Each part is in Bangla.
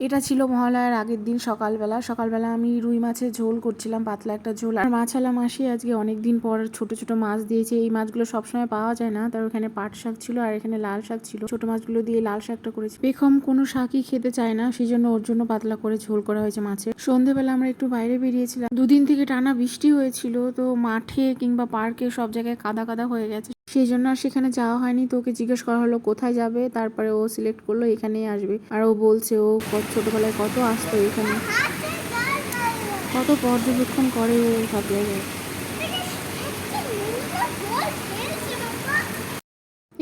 এটা ছিল মহালয়ার আগের দিন সকালবেলা। সকালবেলা আমি রুই মাছের ঝোল করছিলাম, পাতলা একটা ঝোল। আর মাছালা মাসি আজকে অনেক দিন পর ছোট ছোট মাছ দিয়েছে। এই মাছগুলো সবসময় পাওয়া যায় না। তার ওখানে পাট শাক ছিল আর এখানে লাল শাক ছিল। ছোট মাছগুলো দিয়ে লাল শাকটা করেছি। বেখম কোনো শাকই খেতে চায় না সেই জন্য ওর জন্য পাতলা করে ঝোল করা হয়েছে মাছের। সন্ধেবেলা আমরা একটু বাইরে বেরিয়েছিলাম। দুদিন থেকে টানা বৃষ্টি হয়েছিল, তো মাঠে কিংবা পার্কে সব জায়গায় কাদা কাদা হয়ে গেছে। সেই জন্য আর সেখানে যাওয়া হয়নি। তো ওকে জিজ্ঞেস করা হলো, কোথায় যাবে? তারপরে ও সিলেক্ট করল, এখানেই আসবে। আর ও বলছে, ও ছোটবেলায় কত আসতো এখানে। কত পর্যবেক্ষণ করে ও সব জায়গায়।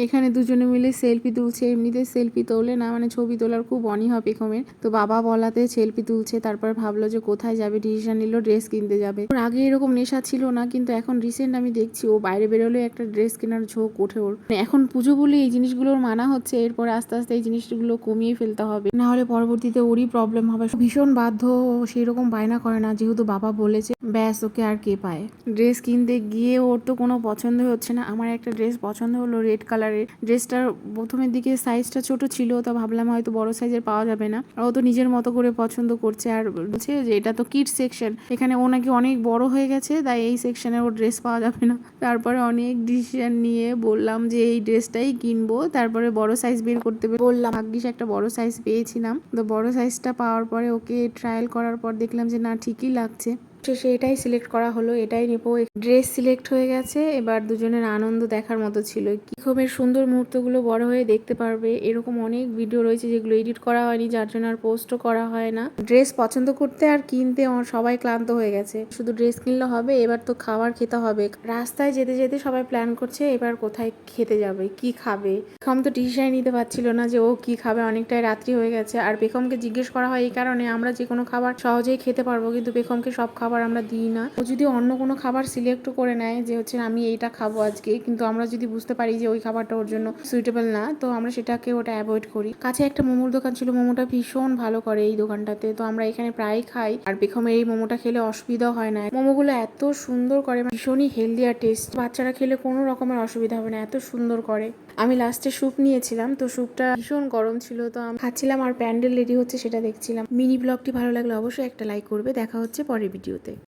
এখানে দুজনে মিলে সেলফি তুলছে, এমনিতে সেলফি তোলে না মানে ছবি তোলার খুব অনীহা পেখমের। তো বাবা বলাতে সেলফি তুলছে, তারপর ভাবলো যে কোথায় যাবে ডিসিশন নিল ড্রেস কিনতে যাবে। ওর আগে এরকম নেশা ছিল না, কিন্তু এখন রিসেন্ট আমি দেখছি, ও বাইরে বেরোলে একটা ড্রেস কেনার ঝোঁক ওঠে ওর। মানে এখন পুজো বলে এই জিনিসগুলোর মানা হচ্ছে, এরপরে আস্তে আস্তে এই জিনিসগুলো কমিয়ে ফেলতে হবে। না হলে পরবর্তীতে ওরই প্রবলেম হবে। ভীষণ বাধ্য সেই রকম বায়না করে না, যেহেতু বাবা বলেছে। ব্যাস, ওকে আর কে পায়? ড্রেস কিনতে গিয়ে ওর তো কোনো পছন্দ হচ্ছে না। আমার একটা ড্রেস পছন্দ হলো রেড কালারের। ড্রেসটার প্রথমের দিকে সাইজটা ছোট ছিল, তো ভাবলাম হয়তো বড় সাইজের পাওয়া যাবে না। ও তো নিজের মতো করে পছন্দ করছে আর বলছে যে এটা তো কিট সেকশন এখানে ও নাকি অনেক বড় হয়ে গেছে, তাই এই সেকশনে ওর ড্রেস পাওয়া যাবে না। তারপরে অনেক ডিসিশন নিয়ে বললাম যে এই ড্রেসটাই কিনবো। তারপরে বড় সাইজ বের করতে বললাম, ভাগ্যিস একটা বড় সাইজ পেয়েছিলাম। তো বড় সাইজটা পাওয়ার পরে ওকে ট্রায়াল করার পর দেখলাম যে না, ঠিকই লাগছে। শেষে এটাই সিলেক্ট করা হলো, এটাই নেব। ড্রেস সিলেক্ট হয়ে গেছে, এবার দুজনের আনন্দ দেখার মতো ছিল। কিখমের সুন্দর মুহূর্তগুলো বড় হয়ে দেখতে পারবে। এরকম অনেক ভিডিও রয়েছে যেগুলো এডিট করা হয়নি, যার জন্য আর পোস্টও করা হয় না। ড্রেস পছন্দ করতে আর কিনতে সবাই ক্লান্ত হয়ে গেছে। শুধু ড্রেস কিনলে হবে, এবার তো খাবার খেতে হবে। রাস্তায় যেতে যেতে সবাই প্ল্যান করছে, এবার কোথায় খেতে যাবে, কি খাবে? বেগম তো ডিসিশন নিতে পারছিল না যে ও কি খাবে, অনেকটাই রাত্রি হয়ে গেছে। আর বেগমকে জিজ্ঞেস করা হয় এই কারণে, আমরা যে কোনো খাবার সহজেই খেতে পারব, কিন্তু বেগমকে সব খাবার আমরা দিই না। ও যদি অন্য কোনো খাবার সিলেক্ট করে নেয় যে হচ্ছে আমি এইটা খাব আজকে, কিন্তু আমরা যদি বুঝতে পারি যে ওই খাবারটা ওর জন্য সুইটেবল না, তো আমরা সেটাকে ওটা অ্যাভয়েড করি। কাছে একটা মোমোর দোকান ছিল, মোমোটা ভীষণ ভালো করে এই দোকানটাতে, তো আমরা এখানে প্রায় খাই। আর বেগমের এই মোমোটা খেলে অসুবিধা হয় না। মোমোগুলো এত সুন্দর করে ভীষণই হেলদি আর টেস্ট বাচ্চারা খেলে কোনো রকমের অসুবিধা হবে না, এত সুন্দর করে। আমি লাস্টে স্যুপ নিয়েছিলাম, তো স্যুপটা ভীষণ গরম ছিল, তো আমি খাচ্ছিলাম আর প্যান্ডেল রেডি হচ্ছে সেটা দেখছিলাম। মিনি ব্লগটি ভালো লাগলে অবশ্যই একটা লাইক করবে, দেখা হচ্ছে পরের ভিডিওতে